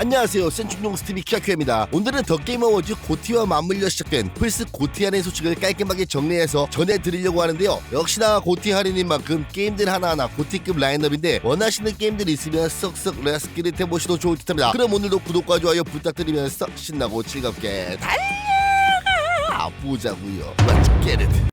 안녕하세요. 센충용 스티비 키아큐입니다. 오늘은 더 게임 어워즈 고티와 맞물려 시작된 플스 고티 할인 소식을 깔끔하게 정리해서 전해드리려고 하는데요. 역시나 고티 할인인 만큼 게임들 하나하나 고티급 라인업인데 원하시는 게임들이 있으면 썩썩 레스키를 해보셔도 좋을 듯 합니다. 그럼 오늘도 구독과 좋아요 부탁드리면서 신나고 즐겁게 달려가! 보자고요. Let's get it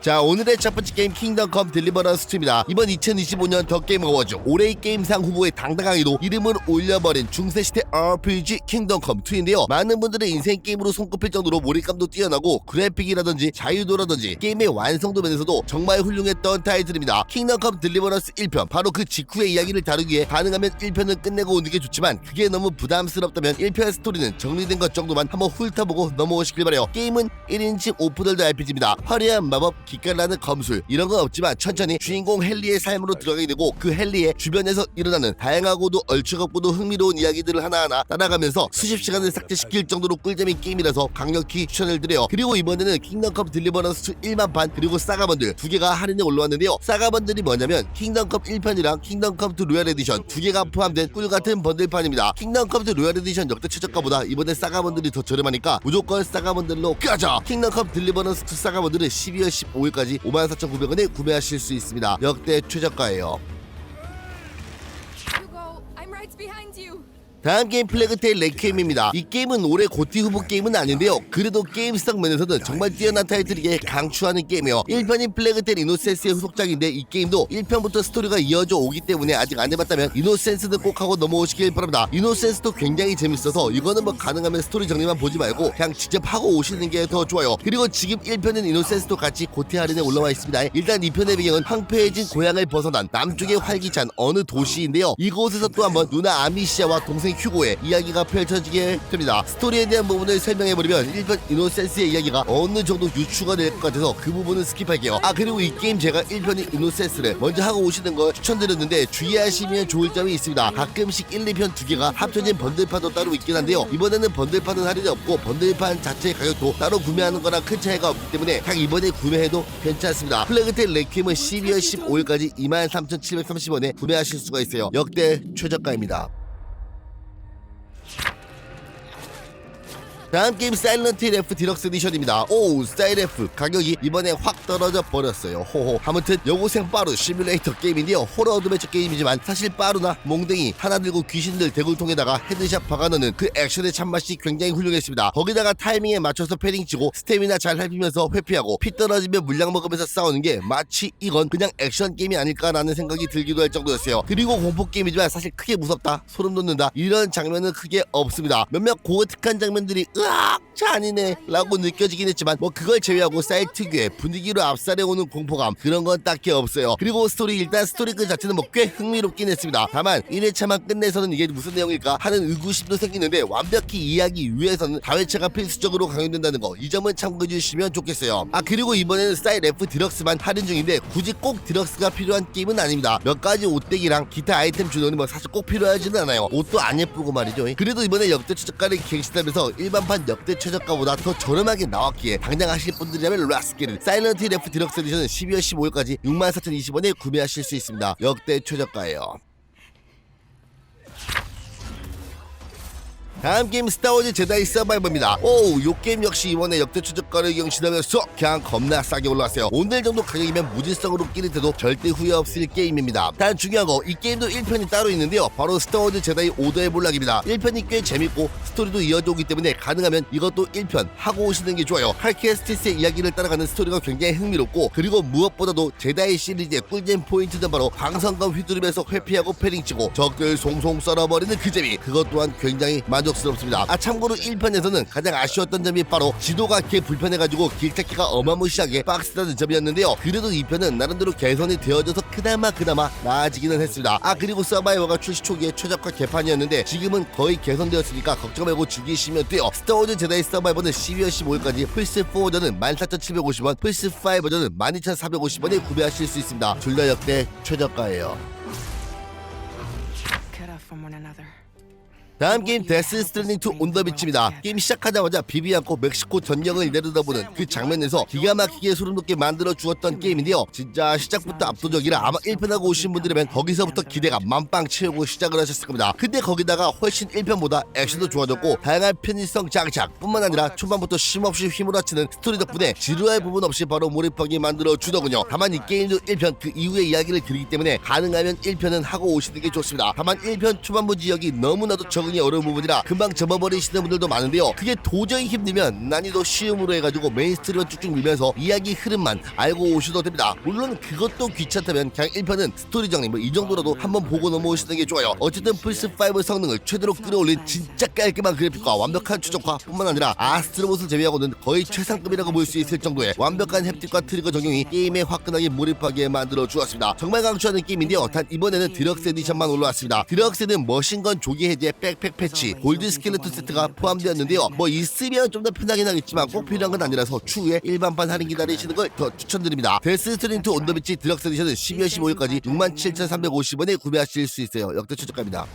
자 오늘의 첫 번째 게임 킹덤 컴 딜리버런스 2입니다. 이번 2025년 더 게임 어워즈 올해의 게임상 후보에 당당하게도 이름을 올려버린 중세시대 RPG 킹덤 컴 2인데요. 많은 분들의 인생 게임으로 손꼽힐 정도로 몰입감도 뛰어나고 그래픽이라든지 자유도라든지 게임의 완성도 면에서도 정말 훌륭했던 타이틀입니다. 킹덤 컴 딜리버런스 1편 바로 그 직후의 이야기를 다루기에 가능하면 1편을 끝내고 오는 게 좋지만 그게 너무 부담스럽다면 1편 스토리는 정리된 것 정도만 한번 훑어보고 넘어오시길 바래요. 게임은 1인칭 오픈월드 RPG입니다. 화려한 마법 기깔나는 검술. 이런 건 없지만 천천히 주인공 헨리의 삶으로 들어가게 되고 그 헨리의 주변에서 일어나는 다양하고도 얼추겁고도 흥미로운 이야기들을 하나하나 따라가면서 수십 시간을 삭제시킬 정도로 꿀잼인 게임이라서 강력히 추천을 드려요. 그리고 이번에는 킹덤컵 딜리버런스 1만판 그리고 사가번들 두 개가 할인에 올라왔는데요. 사가번들이 뭐냐면 킹덤컵 1편이랑 킹덤컵 2 로얄 에디션 두 개가 포함된 꿀같은 번들판입니다. 킹덤컵 2 로얄 에디션 역대 최저가보다 이번에 사가번들이 더 저렴하니까 무조건 사가번들로 가자! 킹덤컵 딜리버런스 2 사가번들은 12월 15일 까지 54,900원에 구매하실 수 있습니다 역대 최저가예요 Hugo, I'm right behind you. 다음 게임 플래그테일 레퀴엠입니다. 이 게임은 올해 고티 후보 게임은 아닌데요. 그래도 게임성 면에서는 정말 뛰어난 타이틀이기에 강추하는 게임이에요. 1편인 플래그테일 이노센스의 후속작인데 이 게임도 1편부터 스토리가 이어져 오기 때문에 아직 안 해봤다면 이노센스는 꼭 하고 넘어오시길 바랍니다. 이노센스도 굉장히 재밌어서 이거는 뭐 가능하면 스토리 정리만 보지 말고 그냥 직접 하고 오시는 게 더 좋아요. 그리고 지금 1편인 이노센스도 같이 고티 할인에 올라와 있습니다. 일단 2편의 배경은 황폐해진 고향을 벗어난 남쪽의 활기찬 어느 도시인데요. 이곳에서 또 한번 누나 아미시아와 동생 휴고의 이야기가 펼쳐지게 됩니다. 스토리에 대한 부분을 설명해버리면 1편 이노센스의 이야기가 어느 정도 유추가 될 것 같아서 그 부분은 스킵할게요. 아 그리고 이 게임 제가 1편인 이노센스를 먼저 하고 오시는 걸 추천드렸는데 주의하시면 좋을 점이 있습니다. 가끔씩 1, 2편 두 개가 합쳐진 번들판도 따로 있긴 한데요. 이번에는 번들판은 할인이 없고 번들판 자체의 가격도 따로 구매하는 거랑 큰 차이가 없기 때문에 그냥 이번에 구매해도 괜찮습니다. 플래그테일 레퀴엠은 12월 15일까지 23,730원에 구매하실 수가 있어요. 역대 최저가입니다. 다음 게임 사일런트 힐 F 디럭스 에디션입니다. 오, 사일 F 가격이 이번에 확 떨어져 버렸어요. 호호. 아무튼 여고생 빠루 시뮬레이터 게임인데요. 호러 어드벤처 게임이지만 사실 빠루나 몽댕이 하나 들고 귀신들 대굴통에다가 헤드샷 박아넣는 그 액션의 참맛이 굉장히 훌륭했습니다. 거기다가 타이밍에 맞춰서 패딩 치고 스태미나 잘 살피면서 회피하고 피 떨어지면 물량 먹으면서 싸우는 게 마치 이건 그냥 액션 게임이 아닐까라는 생각이 들기도 할 정도였어요. 그리고 공포 게임이지만 사실 크게 무섭다, 소름 돋는다 이런 장면은 크게 없습니다. 몇몇 고어특한 장면들이 으악! 잔인해 라고 느껴지긴 했지만 뭐 그걸 제외하고 사이 특유의 분위기로 압살해오는 공포감 그런 건 딱히 없어요. 그리고 스토리 일단 스토리 그 자체는 뭐 꽤 흥미롭긴 했습니다. 다만 1회차만 끝내서는 이게 무슨 내용일까 하는 의구심도 생기는데 완벽히 이해하기 위해서는 다회차가 필수적으로 강요된다는 거 이 점은 참고해 주시면 좋겠어요. 아 그리고 이번에는 사이 F 디럭스만 할인 중인데 굳이 꼭 디럭스가 필요한 게임은 아닙니다. 몇 가지 옷대기랑 기타 아이템 주노니 뭐 사실 꼭 필요하지는 않아요. 옷도 안 예쁘고 말이죠. 그래도 이번에 역대 최저가를 갱신하면서 일반 판 역대 최저가보다 더 저렴하게 나왔기에 당장 하실 분들이라면 라스키를 사일런트 힐 F 디럭스 에디션은 12월 15일까지 64,020원에 구매하실 수 있습니다. 역대 최저가예요 다음 게임 스타워즈 제다이 서바이버입니다. 오, 요 게임 역시 이번에 역대 최저가를 경신하면서 그냥 겁나 싸게 올라왔어요. 오늘 정도 가격이면 무질성으로 끼를 때도 절대 후회 없을 게임입니다. 단 중요한 거, 이 게임도 1편이 따로 있는데요. 바로 스타워즈 제다이 오더의 몰락입니다. 1편이 꽤 재밌고 스토리도 이어져 오기 때문에 가능하면 이것도 1편 하고 오시는 게 좋아요. 칼케스티스의 이야기를 따라가는 스토리가 굉장히 흥미롭고 그리고 무엇보다도 제다이 시리즈의 꿀잼 포인트는 바로 광선검 휘두르면서 회피하고 패링치고 적들 송송 썰어버리는 그 재미 그것 또한 굉장히 만족 스럽습니다. 아 참고로 1편에서는 가장 아쉬웠던 점이 바로 지도가 개 불편해가지고 길 찾기가 어마무시하게 빡세다는 점이었는데요. 그래도 2편은 나름대로 개선이 되어져서 그나마 그나마 나아지기는 했습니다. 아 그리고 서바이버가 출시 초기에 최적화 개판이었는데 지금은 거의 개선되었으니까 걱정 말고 즐기시면 돼요. 스타워즈 제다이 서바이버는 12월 15일까지 플스4 버전은 14,750원, 플스5 버전은 12,450원에 구매하실 수 있습니다. 둘 다 역대 최저가예요. cut off from one another. 다음 게임 데스 스트랜딩 2 온더비치입니다. 게임 시작하자마자 비비 않고 멕시코 전경을 내려다보는 그 장면에서 기가 막히게 소름 돋게 만들어 주었던 게임인데요. 진짜 시작부터 압도적이라 아마 1편하고 오신 분들이면 거기서부터 기대가 만빵 채우고 시작을 하셨을 겁니다. 근데 거기다가 훨씬 1편보다 액션도 좋아졌고 다양한 편의성 장착 뿐만 아니라 초반부터 쉼없이 휘몰아치는 스토리 덕분에 지루할 부분 없이 바로 몰입하게 만들어 주더군요. 다만 이 게임도 1편 그 이후의 이야기를 드리기 때문에 가능하면 1편은 하고 오시는 게 좋습니다. 다만 1편 초반부 지역이 너무나도 적 응이 어려운 부분이라 금방 접어버리시는 분들도 많은데요. 그게 도저히 힘들면 난이도 쉬움으로 해가지고 메인 스토리로 쭉쭉 밀면서 이야기 흐름만 알고 오셔도 됩니다. 물론 그것도 귀찮다면 그냥 1편은 스토리 정리 뭐 이 정도라도 한번 보고 넘어오시는 게 좋아요. 어쨌든 플스5 성능을 최대로 끌어올린 진짜 깔끔한 그래픽과 완벽한 추적화 뿐만 아니라 아스트로봇을 제외하고는 거의 최상급이라고 볼 수 있을 정도의 완벽한 햅틱과 트리거 적용이 게임에 화끈하게 몰입하게 만들어 주었습니다. 정말 강추하는 게임인데요. 단 이번에는 디럭스 에디션만 올라왔습니다. 디럭스는 머신건 조기 해제 백팩 패치, 골드 스켈레톤 세트가 포함되었는데요. 뭐 있으면 좀 더 편하긴 하겠지만 꼭 필요한 건 아니라서 추후에 일반판 할인 기다리시는 걸 더 추천드립니다. 데스 스트링 2 온더비치 디럭스 에디션은 12월 15일까지 67,350원에 구매하실 수 있어요. 역대 최저가입니다.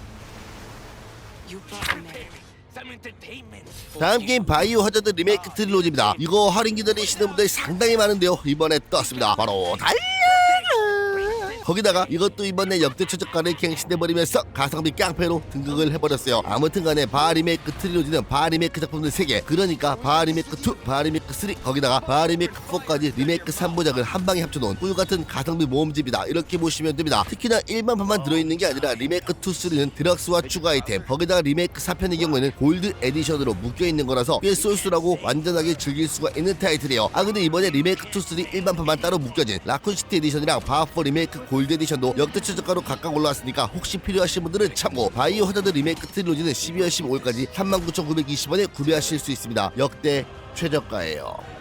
다음 게임 바이오 하자드 리메이크 트릴로지입니다. 이거 할인 기다리시는 분들 상당히 많은데요. 이번에 떴습니다. 바로 달려! 거기다가 이것도 이번에 역대 최저가를 갱신해버리면서 가성비 깡패로 등극을 해버렸어요. 아무튼간에 바 리메이크 트릴로지는 바 리메이크 작품들 3개 그러니까 바 리메이크 2, 바 리메이크 3 거기다가 바 리메이크 4까지 리메이크 3부작을 한 방에 합쳐놓은 꿀같은 가성비 모험집이다 이렇게 보시면 됩니다. 특히나 일반 판만 들어있는 게 아니라 리메이크 2, 3는 드럭스와 추가 아이템 거기다가 리메이크 4편의 경우에는 골드 에디션으로 묶여있는 거라서 꽤 쏠쏠하고 완전하게 즐길 수가 있는 타이틀이에요. 아 근데 이번에 리메이크 2, 3 일반판만 따로 묶여진 라쿤시티 에디션이랑 바하포 리메이크 골드 에디션도 역대 최저가로 각각 올라왔으니까 혹시 필요하신 분들은 참고 바이오 하자드 리메이크 트릴로지는 12월 15일까지 39,920원에 구매하실 수 있습니다. 역대 최저가예요.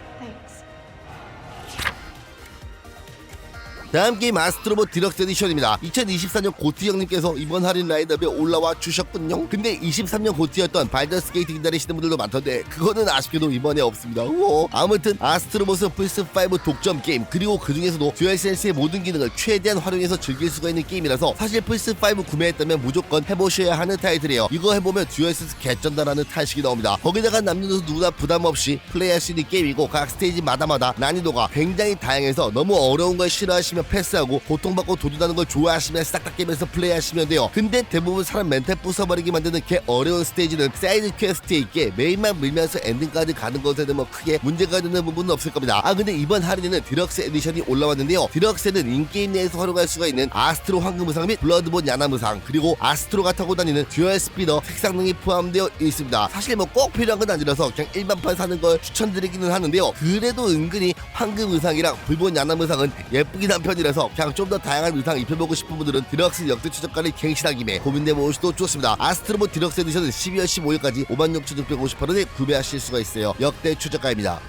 다음 게임 아스트로봇 디럭스 에디션입니다. 2024년 고트 형님께서 이번 할인 라인업에 올라와 주셨군요. 근데 23년 고트였던 발더스 게이트 기다리시는 분들도 많던데 그거는 아쉽게도 이번에 없습니다. 우와. 아무튼 아스트로봇은 플스5 독점 게임 그리고 그 중에서도 듀얼센스의 모든 기능을 최대한 활용해서 즐길 수가 있는 게임이라서 사실 플스5 구매했다면 무조건 해보셔야 하는 타이틀이에요. 이거 해보면 듀얼센스 개쩐다라는 탄식이 나옵니다. 거기다가 남녀노소 누구나 부담 없이 플레이할 수 있는 게임이고 각 스테이지마다마다 난이도가 굉장히 다양해서 너무 어려운 걸 싫어하시면 패스하고 고통받고 도전하는 걸 좋아하시면 싹다 깨면서 플레이하시면 돼요. 근데 대부분 사람 멘탈 부숴버리게 만드는 개 어려운 스테이지는 사이드 퀘스트에 있게 메인만 밀면서 엔딩까지 가는 것에는 뭐 크게 문제가 되는 부분은 없을 겁니다. 아 근데 이번 할인에는 디럭스 에디션이 올라왔는데요. 디럭스에는 인게임 내에서 활용할 수가 있는 아스트로 황금 의상 및 블러드본 야남 의상 그리고 아스트로가 타고 다니는 듀얼 스피더 색상 등이 포함되어 있습니다. 사실 뭐 꼭 필요한 건 아니라서 그냥 일반판 사는 걸 추천드리기는 하는데요. 그래도 은근히 황금 의상이랑 불본 야남 의상은 예쁘긴 한 편이라서 그냥 좀 더 다양한 의상 입혀보고 싶은 분들은 디럭스 역대 최저가를 갱신한 김에 고민해보셔도 좋습니다. 아스트로보 디럭스 에디션은 12월 15일까지 56,658원에 구매하실 수가 있어요. 역대 최저가입니다.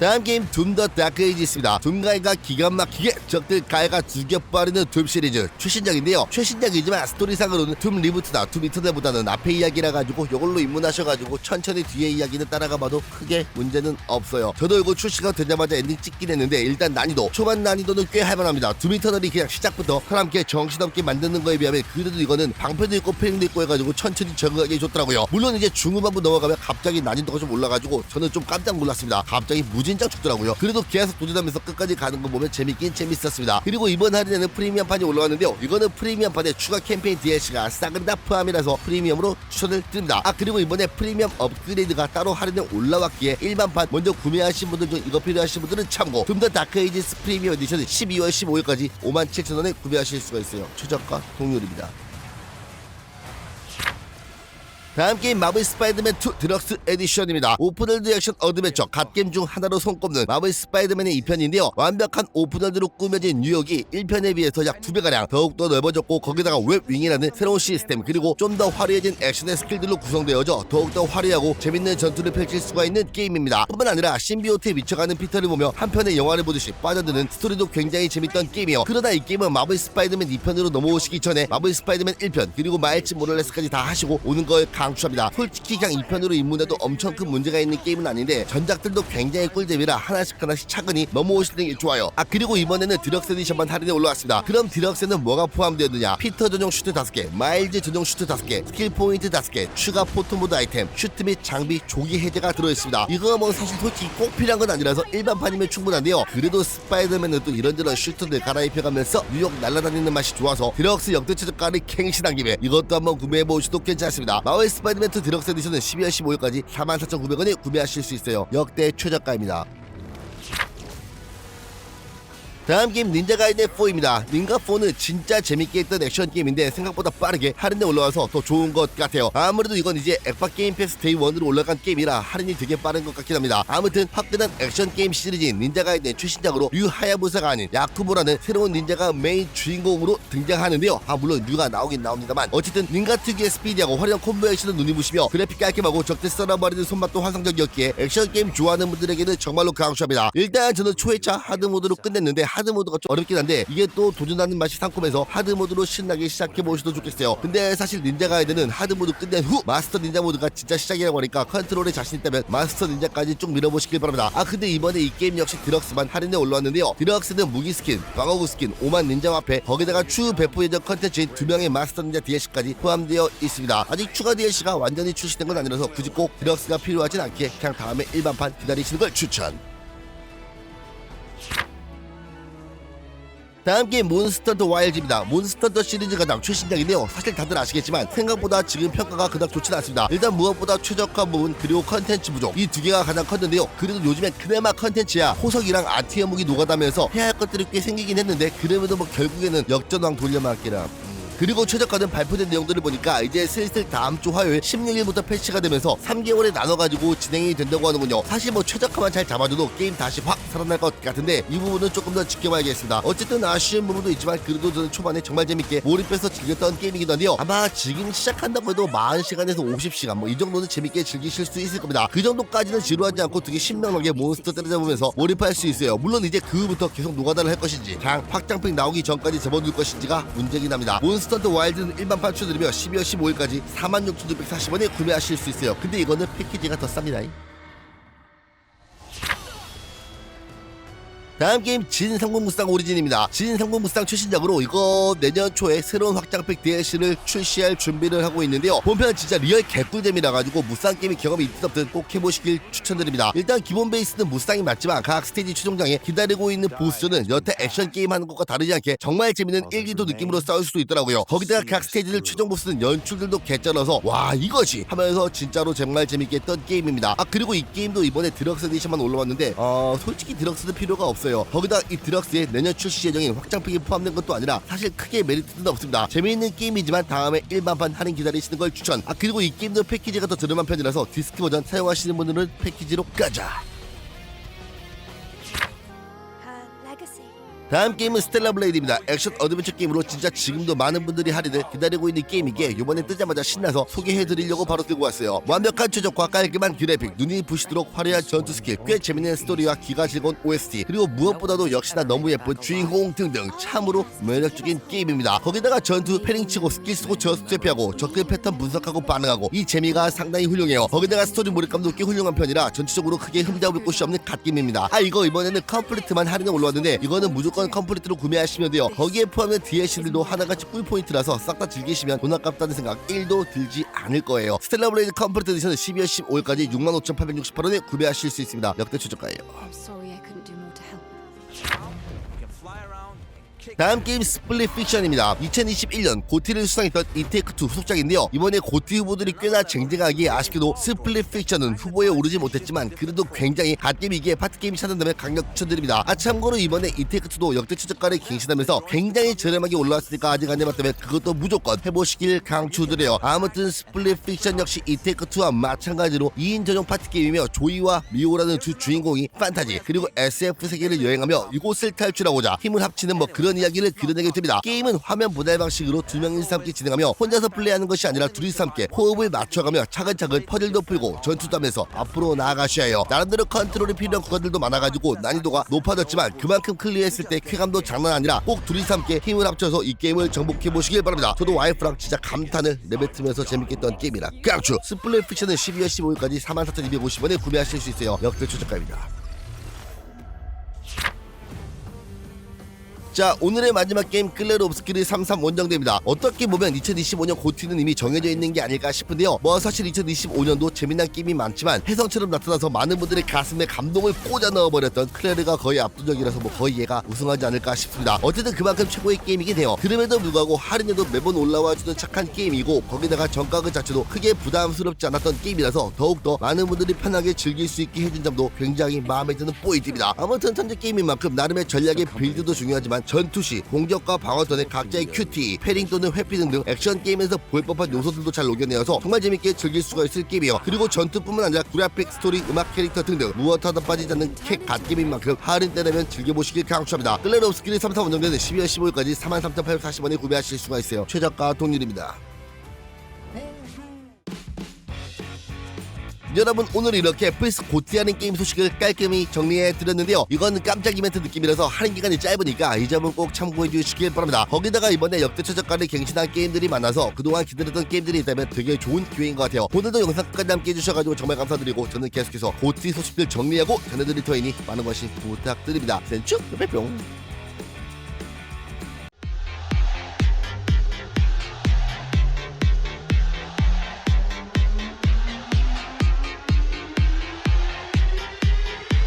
다음 게임 둠 더 다크 에이지스입니다. 둠가이가 기가 막히게 적들 가해가 죽여버리는 둠 시리즈 최신작인데요. 최신작이지만 스토리상으로는 둠 리부트나 둠 이터널보다는 앞에 이야기라 가지고 이걸로 입문하셔가지고 천천히 뒤에 이야기는 따라가봐도 크게 문제는 없어요. 저도 이거 출시가 되자마자 엔딩 찍긴 했는데 일단 난이도 초반 난이도는 꽤 할만합니다. 둠 이터널이 그냥 시작부터 사람께 정신없게 만드는 거에 비하면 그래도 이거는 방패도 있고 패링도 있고 해가지고 천천히 적응하기 좋더라고요. 물론 이제 중후반부 넘어가면 갑자기 난이도가 좀 올라가지고 저는 좀 깜짝 놀랐습니다. 갑자기 무진 장 죽더라고요. 그래도 계속 도전하면서 끝까지 가는 거 보면 재밌긴 재밌었습니다. 그리고 이번 할인에는 프리미엄 판이 올라왔는데요. 이거는 프리미엄 판에 추가 캠페인 DLC가 싸그리 다 포함이라서 프리미엄으로 추천을 드립니다. 아 그리고 이번에 프리미엄 업그레이드가 따로 할인에 올라왔기에 일반판 먼저 구매하신 분들 중 이거 필요하신 분들은 참고 둠더 다크 에이지스 프리미엄 에디션은 12월 15일까지 57,000원에 구매하실 수가 있어요. 최저가 동률입니다. 다음 게임 마블 스파이더맨 2 드럭스 에디션입니다. 오픈월드 액션 어드벤처 갓게임 중 하나로 손꼽는 마블 스파이더맨의 2편인데요. 완벽한 오픈월드로 꾸며진 뉴욕이 1편에 비해서 약 2배가량 더욱더 넓어졌고 거기다가 웹윙이라는 새로운 시스템 그리고 좀 더 화려해진 액션의 스킬들로 구성되어져 더욱더 화려하고 재밌는 전투를 펼칠 수가 있는 게임입니다. 뿐만 아니라 신비오트에 미쳐가는 피터를 보며 한편의 영화를 보듯이 빠져드는 스토리도 굉장히 재밌던 게임이요. 그러다 이 게임은 마블 스파이더맨 2편으로 넘어오시기 전에 마블 스파이더맨 1편 그리고 마일츠 모럴레스까지 다 하시고 오는 걸 강추합니다. 솔직히 그냥 2편으로 입문해도 엄청 큰 문제가 있는 게임은 아닌데 전작들도 굉장히 꿀잼이라 하나씩 하나씩 차근히 넘어오시는 게 좋아요. 아 그리고 이번에는 디럭스 에디션만 할인에 올라왔습니다. 그럼 디럭스에는 뭐가 포함되었느냐? 피터 전용 슈트 5개, 마일즈 전용 슈트 5개, 스킬 포인트 5개, 추가 포토 모드 아이템, 슈트 및 장비 조기 해제가 들어있습니다. 이거 뭐 사실 솔직히 꼭 필요한 건 아니라서 일반판이면 충분한데요. 그래도 스파이더맨은 또 이런저런 슈트들 갈아입혀가면서 뉴욕 날아다니는 맛이 좋아서 디럭스 역대 최저가를 갱신한 김에 이것도 한번 구매해보셔도 괜찮습니다. 마을 스파이더맨 2 디럭스 에디션은 12월 15일까지 44,900원에 구매하실 수 있어요. 역대 최저가입니다. 다음 게임 닌자 가이드 4입니다. 닌가 4는 진짜 재밌게 했던 액션 게임인데 생각보다 빠르게 할인에 올라와서 더 좋은 것 같아요. 아무래도 이건 이제 엑파 게임 패스 데이 1으로 올라간 게임이라 할인이 되게 빠른 것 같긴 합니다. 아무튼 화끈한 액션 게임 시리즈인 닌자 가이드의 최신작으로 류 하야부사가 아닌 야쿠모라는 새로운 닌자가 메인 주인공으로 등장하는데요. 아 물론 류가 나오긴 나옵니다만 어쨌든 닌가 특유의 스피디하고 화려한 콤보 액션을 눈이 부시며 그래픽 깔끔하고 적대 썰어버리는 손맛도 환상적이었기에 액션 게임 좋아하는 분들에게는 정말로 강추합니다. 일단 저는 초회차 하드 모드로 끝냈는데 하드 모드가 좀 어렵긴 한데 이게 또 도전하는 맛이 상콤해서 하드 모드로 신나게 시작해 보셔도 좋겠어요. 근데 사실 닌자 가이드는 하드 모드 끝낸 후 마스터 닌자 모드가 진짜 시작이라고 하니까 컨트롤에 자신 있다면 마스터 닌자까지 쭉 밀어보시길 바랍니다. 아 근데 이번에 이 게임 역시 디럭스만 할인에 올라왔는데요. 디럭스는 무기 스킨, 광어구 스킨, 5만 닌자 화폐, 거기다가 추후 배포 예정 컨텐츠인 두 명의 마스터 닌자 DLC까지 포함되어 있습니다. 아직 추가 DLC가 완전히 출시된 건 아니라서 굳이 꼭 디럭스가 필요하진 않기에 그냥 다음에 일반판 기다리시는 걸 추천. 다음 게임 몬스터더 와일드입니다. 몬스터더 시리즈 가장 최신작인데요. 사실 다들 아시겠지만 생각보다 지금 평가가 그닥 좋지는 않습니다. 일단 무엇보다 최적화 부분 그리고 컨텐츠 부족 이 두 개가 가장 컸는데요. 그래도 요즘엔 그나마 컨텐츠야 호석이랑 아티어 무기 노가다면서 해야 할 것들이 꽤 생기긴 했는데 그럼에도 뭐 결국에는 역전왕 돌려막기라 그리고 최저가는 발표된 내용들을 보니까 이제 슬슬 다음 주 화요일 16일부터 패치가 되면서 3개월에 나눠가지고 진행이 된다고 하는군요. 사실 뭐 최저가만 잘 잡아줘도 게임 다시 확 살아날 것 같은데 이 부분은 조금 더 지켜봐야겠습니다. 어쨌든 아쉬운 부분도 있지만 그래도 저는 초반에 정말 재밌게 몰입해서 즐겼던 게임이기도 한데요. 아마 지금 시작한다고 해도 40시간에서 50시간 뭐 이 정도는 재밌게 즐기실 수 있을 겁니다. 그 정도까지는 지루하지 않고 되게 신명하게 몬스터 때려잡으면서 몰입할 수 있어요. 물론 이제 그 후부터 계속 노가다를 할 것인지 그냥 확장팩 나오기 전까지 접어둘 것인지가 문제긴 합니다. 몬스터 드 와일드는 일반판 추드리며 12월 15일까지 46,640원에 구매하실 수 있어요. 근데 이거는 패키지가 더 쌉니다. 다음 게임 진상공무쌍 오리진입니다. 진상공무쌍 최신작으로 이거 내년 초에 새로운 확장팩 DLC를 출시할 준비를 하고 있는데요. 본편은 진짜 리얼 개꿀잼이라 가지고 무쌍 게임의 경험이 있든 없든 꼭 해보시길 추천드립니다. 일단 기본 베이스는 무쌍이 맞지만 각 스테이지 최종장에 기다리고 있는 보스는 여태 액션 게임 하는 것과 다르지 않게 정말 재밌는 일기도 느낌으로 싸울 수도 있더라고요. 거기다가 각 스테이지들 최종 보스는 연출들도 개쩔어서 와 이거지 하면서 진짜로 정말 재밌게 했던 게임입니다. 아 그리고 이 게임도 이번에 드럭스 에디션만 올라왔는데 어 솔직히 드럭스는 필요가 없어요. 거기다 이 드럭스에 내년 출시 예정인 확장팩이 포함된 것도 아니라 사실 크게 메리트는 없습니다. 재미있는 게임이지만 다음에 일반판 할인 기다리시는 걸 추천. 아 그리고 이 게임도 패키지가 더 저렴한 편이라서 디스크 버전 사용하시는 분들은 패키지로 가자. 다음 게임은 스텔라 블레이드입니다. 액션 어드벤처 게임으로 진짜 지금도 많은 분들이 할인을 기다리고 있는 게임이기에 이번에 뜨자마자 신나서 소개해드리려고 바로 들고 왔어요. 완벽한 최적화 깔끔한 그래픽, 눈이 부시도록 화려한 전투 스킬, 꽤 재밌는 스토리와 기가 즐거운 OST, 그리고 무엇보다도 역시나 너무 예쁜 주인공 등등 참으로 매력적인 게임입니다. 거기다가 전투, 패링 치고 스킬 쓰고 저스트 피하고 적들 패턴 분석하고 반응하고 이 재미가 상당히 훌륭해요. 거기다가 스토리 몰입감도 꽤 훌륭한 편이라 전체적으로 크게 흠잡을 곳이 없는 갓게임입니다. 아 이거 이번에는 컴플리트만 할인에 올라왔는데 이거는 무조건 컴플리트로 구매하시면 돼요. 거기에 포함된 DLC들도 하나같이 꿀포인트라서 싹 다 즐기시면 돈 아깝다는 생각 1도 들지 않을 거예요. 스텔라 블레이드 컴플리트 에디션은 12월 15일까지 65,868원에 구매하실 수 있습니다. 역대 최저가예요. I'm sorry I couldn't do more to help. 다음 게임 스플릿 픽션입니다. 2021년 고티를 수상했던 이테이크2 후속작인데요. 이번에 고티 후보들이 꽤나 쟁쟁하기에 아쉽게도 스플릿 픽션은 후보에 오르지 못했지만 그래도 굉장히 갓게임이기에 파트게임이 찾는다면 강력 추천드립니다. 아 참고로 이번에 이테이크2도 역대 최저가를 갱신하면서 굉장히 저렴하게 올라왔으니까 아직 안 해봤다면 그것도 무조건 해보시길 강추드려요. 아무튼 스플릿 픽션 역시 이테이크2와 마찬가지로 2인 전용 파트게임이며 조이와 미오라는 두 주인공이 판타지 그리고 SF 세계를 여행하며 이곳을 탈출하고자 힘을 합치는 뭐 그런 그런 이야기를 그려내게 됩니다. 게임은 화면 분할 방식으로 두 명이서 함께 진행하며 혼자서 플레이하는 것이 아니라 둘이서 함께 호흡을 맞춰가며 차근차근 퍼즐도 풀고 전투도 하면서 앞으로 나아가셔야 해요. 나름대로 컨트롤이 필요한 구간들도 많아가지고 난이도가 높아졌지만 그만큼 클리어했을 때 쾌감도 장난 아니라 꼭 둘이서 함께 힘을 합쳐서 이 게임을 정복해 보시길 바랍니다. 저도 와이프랑 진짜 감탄을 내뱉으면서 재밌게 했던 게임이라 깡추 스플릿 픽션은 12월 15일까지 44,250원에 구매하실 수 있어요. 역대 최저가입니다. 자 오늘의 마지막 게임 클레르 옵스키르 33 원정대입니다. 어떻게 보면 2025년 고티는 이미 정해져 있는 게 아닐까 싶은데요. 뭐 사실 2025년도 재미난 게임이 많지만 혜성처럼 나타나서 많은 분들의 가슴에 감동을 꽂아 넣어버렸던 클레르가 거의 압도적이라서 뭐 거의 얘가 우승하지 않을까 싶습니다. 어쨌든 그만큼 최고의 게임이긴 해요 그럼에도 불구하고 할인에도 매번 올라와주는 착한 게임이고 거기다가 정가 그 자체도 크게 부담스럽지 않았던 게임이라서 더욱더 많은 분들이 편하게 즐길 수 있게 해준 점도 굉장히 마음에 드는 포인트입니다. 아무튼 천재 게임인 만큼 나름의 전략의 빌드도 중요하지만 전투 시 공격과 방어전의 각자의 큐티, 패링 또는 회피 등등 액션 게임에서 볼 법한 요소들도 잘 녹여내어서 정말 재밌게 즐길 수가 있을 게임이에요. 그리고 전투뿐만 아니라 그래픽, 스토리, 음악 캐릭터 등등 무엇 하다 빠지지 않는 캣 갓 게임인 만큼 할인 때라면 즐겨보시길 강추합니다. 클레르옵스키리 3사 원정대는 12월 15일까지 43,840원에 구매하실 수가 있어요. 최저가 동률입니다. 여러분 오늘 이렇게 플스 고티하는 게임 소식을 깔끔히 정리해 드렸는데요. 이건 깜짝 이벤트 느낌이라서 할인 기간이 짧으니까 이 점은 꼭 참고해 주시길 바랍니다. 거기다가 이번에 역대 최저가를 갱신한 게임들이 많아서 그동안 기다렸던 게임들이 있다면 되게 좋은 기회인 것 같아요. 오늘도 영상 끝까지 함께 해주셔가지고 정말 감사드리고 저는 계속해서 고티 소식들 정리하고 전해드릴 터이니 많은 관심 부탁드립니다. 센츄 뿅뿅